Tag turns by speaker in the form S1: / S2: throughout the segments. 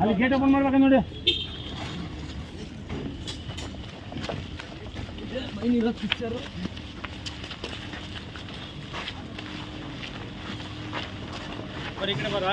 S1: ಅಲ್ಲಿ gate open ಮಾಡ್ಬೇಕು ನೋಡಿ ಬರೀ ಈ ಕಡೆ ಬರ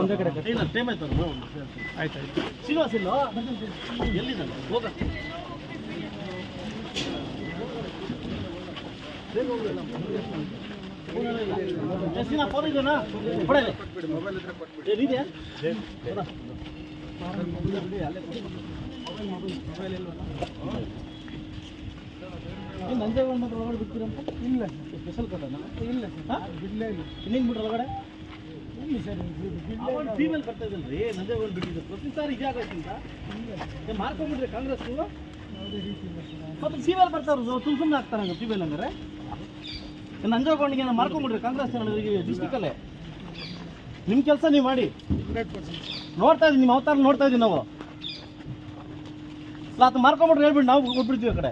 S1: ಒಂದೇ ಕಡೆ
S2: ಇಲ್ಲ ಟೈಮ್ ಆಯ್ತು
S1: ಆಯ್ತು ಆಯ್ತು
S2: ಶ್ರೀನಿವಾಸ ಇಲ್ಲ ಎಲ್ಲಿದ್ದಾನೆ ನಂಜೇಗೌಡ ಮಾತ್ರ ಒಳಗಡೆ ಬಿಡ್ತೀರಂತ? ಇಲ್ಲ ಸ್ಪೆಷಲ್ ಕದನ ಇಲ್ಲ ಇಲ್ಲ. ಇನ್ನೇನು ಬಿಡ್ರಿ ಒಳಗಡೆ? ಫೀಮೇಲ್ ಬರ್ತಾ ಇದ್ದಲ್ರಿ ನಂಜೇಗೌಡ ಬಿಟ್ಟಿದ್ದು. ಪ್ರತಿ ಸಾರಿ ಇದೇ ಆಗೋಕ್ಕಿಂತ ಮಾರ್ಕೊಂಡ್ಬಿಟ್ರೆ ಕಾಂಗ್ರೆಸ್ ಮತ್ತೆ ಫೀಮೇಲ್ ಬರ್ತಾರ ಸುಮ್ ಸುಮ್ಮನೆ ಆಗ್ತಾರ ಫೀಮೇಲ್ ಹಂಗಾರೆ ನಂಜೇಗೌಡನಿಗೆ ಮಾರ್ಕೊಂಡ್ಬಿಡ್ರಿ ಕಾಂಗ್ರೆಸ್ ಡಿಸ್ಟಿಕಲ್ಲೇ ನಿಮ್ಮ ಕೆಲಸ ನೀವು ಮಾಡಿ. ನೋಡ್ತಾ ಇದೀನಿ ನಿಮ್ಮ ಅವತಾರ ನೋಡ್ತಾ ಇದೀವಿ ನಾವು. ಅದು ಮಾರ್ಕೊಂಬಿಟ್ರೆ ಹೇಳ್ಬಿಟ್ಟು ನಾವು ಕೊಟ್ಬಿಡ್ತೀವಿ ಆ ಕಡೆ.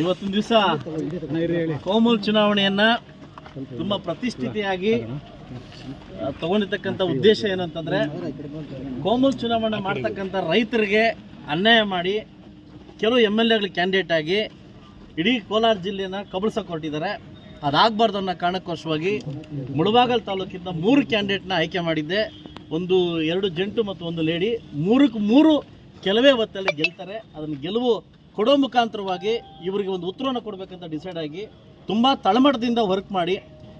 S2: ಇವತ್ತಿನ ದಿವಸ ಕೋಮಲ್ ಚುನಾವಣೆಯನ್ನ ತುಂಬಾ ಪ್ರತಿಷ್ಠಿತೆಯಾಗಿ ತಗೊಂಡಿರ್ತಕ್ಕಂಥ ಉದ್ದೇಶ ಏನಂತಂದ್ರೆ ಕೋಮಲ್ ಚುನಾವಣೆ ಮಾಡ್ತಕ್ಕಂಥ ರೈತರಿಗೆ ಅನ್ಯಾಯ ಮಾಡಿ ಕೆಲವು ಎಂ ಎಲ್ ಎಗಳ ಕ್ಯಾಂಡಿಡೇಟ್ ಆಗಿ ಇಡೀ ಕೋಲಾರ ಜಿಲ್ಲೆನ ಕಬಳಿಸಕ್ಕೆ ಹೊರಟಿದ್ದಾರೆ. ಅದಾಗಬಾರ್ದು ಅನ್ನೋ ಕಾರಣಕ್ಕೋಸ್ಕರವಾಗಿ ಮುಳಬಾಗಲ್ ತಾಲೂಕಿಂದ ಮೂರು ಕ್ಯಾಂಡಿಡೇಟ್ನ ಆಯ್ಕೆ ಮಾಡಿದ್ದೆ. ಒಂದು ಎರಡು ಜಂಟು ಮತ್ತು ಒಂದು ಲೇಡಿ. ಮೂರಕ್ಕೆ ಮೂರು ಕೆಲವೇ ಹೊತ್ತಲ್ಲಿ ಗೆಲ್ತಾರೆ. ಅದನ್ನು ಗೆಲುವು ಕೊಡೋ ಮುಖಾಂತರವಾಗಿ ಇವರಿಗೆ ಒಂದು ಉತ್ತರವನ್ನು ಕೊಡಬೇಕಂತ ಡಿಸೈಡ್ ಆಗಿ ತುಂಬ ತಳಮಟ್ಟದಿಂದ ವರ್ಕ್ ಮಾಡಿ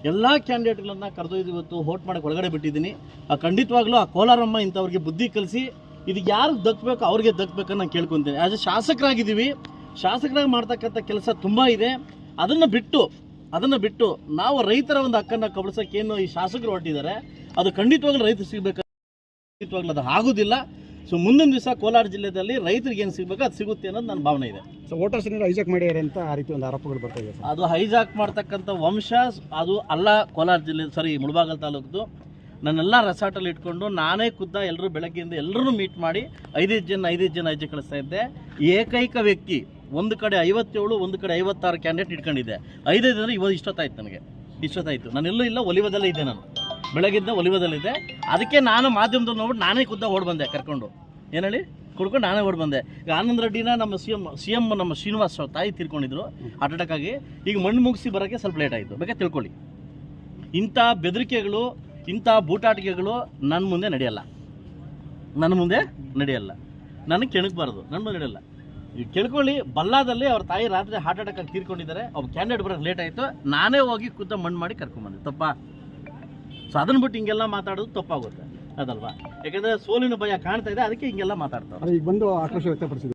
S2: ಎಲ್ಲ ಕ್ಯಾಂಡಿಡೇಟ್ಗಳನ್ನು ಕರೆದೊಯ್ದು ಇವತ್ತು ಹೋಟ್ ಮಾಡಕ್ಕೆ ಒಳಗಡೆ ಬಿಟ್ಟಿದ್ದೀನಿ. ಆ ಖಂಡಿತವಾಗ್ಲೂ ಆ ಕೋಲಾರಮ್ಮ ಇಂಥವ್ರಿಗೆ ಬುದ್ಧಿ ಕಲಿಸಿ ಇದು ಯಾರು ದಕ್ಕಬೇಕು ಅವ್ರಿಗೆ ದಕ್ಕಬೇಕು ನಾನು ಕೇಳ್ಕೊತೀನಿ. ಆಸ್ ಎ ಶಾಸಕರಾಗಿದ್ದೀವಿ. ಶಾಸಕರಾಗಿ ಮಾಡ್ತಕ್ಕಂಥ ಕೆಲಸ ತುಂಬ ಇದೆ. ಅದನ್ನು ಬಿಟ್ಟು ಅದನ್ನು ಬಿಟ್ಟು ನಾವು ರೈತರ ಒಂದು ಹಕ್ಕನ್ನು ಕಬಳಿಸೋಕೆ ಏನು ಈ ಶಾಸಕರು ಹೊರಟಿದ್ದಾರೆ ಅದು ಖಂಡಿತವಾಗ್ಲೂ ರೈತರು ಸಿಗಬೇಕು. ಖಂಡಿತವಾಗ್ಲೂ ಅದು ಆಗೋದಿಲ್ಲ. ಸೊ ಮುಂದಿನ ದಿವಸ ಕೋಲಾರ ಜಿಲ್ಲೆಯಲ್ಲಿ ರೈತರಿಗೆ ಏನು ಸಿಗಬೇಕು ಅದು ಸಿಗುತ್ತೆ ಅನ್ನೋದು ನನ್ನ ಭಾವನೆ ಇದೆ.
S1: ಸೊ ವೋಟರ್ಸ್ ಹೈಜಾಕ್ ಮಾಡ್ಯಾರೆ ಅಂತ ಆ ರೀತಿ ಒಂದು ಆರೋಪಗಳು ಬರ್ತಾ ಇದೆ
S2: ಅದು ಹೈಜಾಕ್ ಮಾಡ್ತಕ್ಕಂಥ ವಂಶ ಅದು ಅಲ್ಲ ಕೋಲಾರ ಜಿಲ್ಲೆ ಸಾರಿ ಮುಳಬಾಗಲ್ ತಾಲೂಕದ್ದು ನನ್ನೆಲ್ಲ ರೆಸಾರ್ಟಲ್ಲಿ ಇಟ್ಕೊಂಡು ನಾನೇ ಖುದ್ದ ಎಲ್ಲರೂ ಬೆಳಗ್ಗೆಯಿಂದ ಎಲ್ಲರೂ ಮೀಟ್ ಮಾಡಿ ಐದೈದು ಜನ ಐದೈದು ಜನ ಹೈಜಾಕ್ ಕಳಿಸ್ತಾ ಇದ್ದೆ. ಏಕೈಕ ವ್ಯಕ್ತಿ ಒಂದು ಕಡೆ ಐವತ್ತೇಳು, ಒಂದು ಕಡೆ ಐವತ್ತಾರು ಕ್ಯಾಂಡಿಡೇಟ್ ಇಟ್ಕೊಂಡಿದ್ದೆ. ಐದೈದು ಅಂದರೆ ಇವತ್ತು ಇಷ್ಟೊತ್ತಾಯ್ತು ನನಗೆ. ಇಷ್ಟೊತ್ತಾಯಿತು. ನಾನೆಲ್ಲೂ ಇಲ್ಲ, ಒಲಿವದಲ್ಲೇ ಇದ್ದೆ ನಾನು. ಬೆಳಗಿದ್ದ ಒಲಿವದಲ್ಲಿದ್ದೆ. ಅದಕ್ಕೆ ನಾನು ಮಾಧ್ಯಮದಲ್ಲಿ ನೋಡ್ಬಿಟ್ಟು ನಾನೇ ಖುದ್ದ ಓಡ್ ಬಂದೆ ಕರ್ಕೊಂಡು. ಏನು ಹೇಳಿ? ಕುಡ್ಕೊಂಡು ನಾನೇ ಓಡ್ ಬಂದೆ. ಈಗ ಆನಂದ್ ರೆಡ್ಡಿನ ನಮ್ಮ ಸಿ ಎಂ ಸಿ ಎಂ ನಮ್ಮ ಶ್ರೀನಿವಾಸ್ ತಾಯಿ ತೀರ್ಕೊಂಡಿದ್ರು ಹಾರ್ಟ್ ಅಟ್ಯಾಕ್ ಆಗಿ. ಈಗ ಮಣ್ಣು ಮುಗಿಸಿ ಬರೋಕ್ಕೆ ಸ್ವಲ್ಪ ಲೇಟ್ ಆಯಿತು. ಬೇಕಾ ತಿಳ್ಕೊಳ್ಳಿ. ಇಂಥ ಬೆದರಿಕೆಗಳು, ಇಂಥ ಬೂಟಾಟಿಕೆಗಳು ನನ್ನ ಮುಂದೆ ನಡೆಯಲ್ಲ. ನನ್ನ ಮುಂದೆ ನಡೆಯಲ್ಲ. ನನಗೆ ಕೆಣಕ್ಬಾರ್ದು. ನನ್ನ ಮುಂದೆ ನಡೆಯಲ್ಲ. ಈಗ ಕೇಳ್ಕೊಳ್ಳಿ, ಬಲ್ಲಾದಲ್ಲಿ ಅವ್ರ ತಾಯಿ ರಾತ್ರಿ ಹಾರ್ಟ್ ಅಟ್ಯಾಕ್ ಆಗಿ ತೀರ್ಕೊಂಡಿದ್ದಾರೆ. ಅವ್ರ ಕ್ಯಾಂಡಿಡೇಟ್ ಬರೋಕ್ಕೆ ಲೇಟ್ ಆಯಿತು. ನಾನೇ ಹೋಗಿ ಖುದ್ದ ಮಣ್ಣು ಮಾಡಿ ಕರ್ಕೊಂಬಂದೆ ತಪ್ಪ. ಸೊ ಅದನ್ನ ಬಿಟ್ಟು ಹಿಂಗೆಲ್ಲ ಮಾತಾಡೋದು ತಪ್ಪಾಗುತ್ತೆ. ಅದಲ್ವಾ? ಯಾಕಂದ್ರೆ ಸೋಲಿನ ಭಯ ಕಾಣ್ತಾ ಇದೆ, ಅದಕ್ಕೆ ಹಿಂಗೆಲ್ಲ ಮಾತಾಡ್ತಾರೆ.
S1: ಈಗ ಬಂದು ಆಕ್ರೋಶ ವ್ಯಕ್ತಪಡಿಸಿದ್ರು.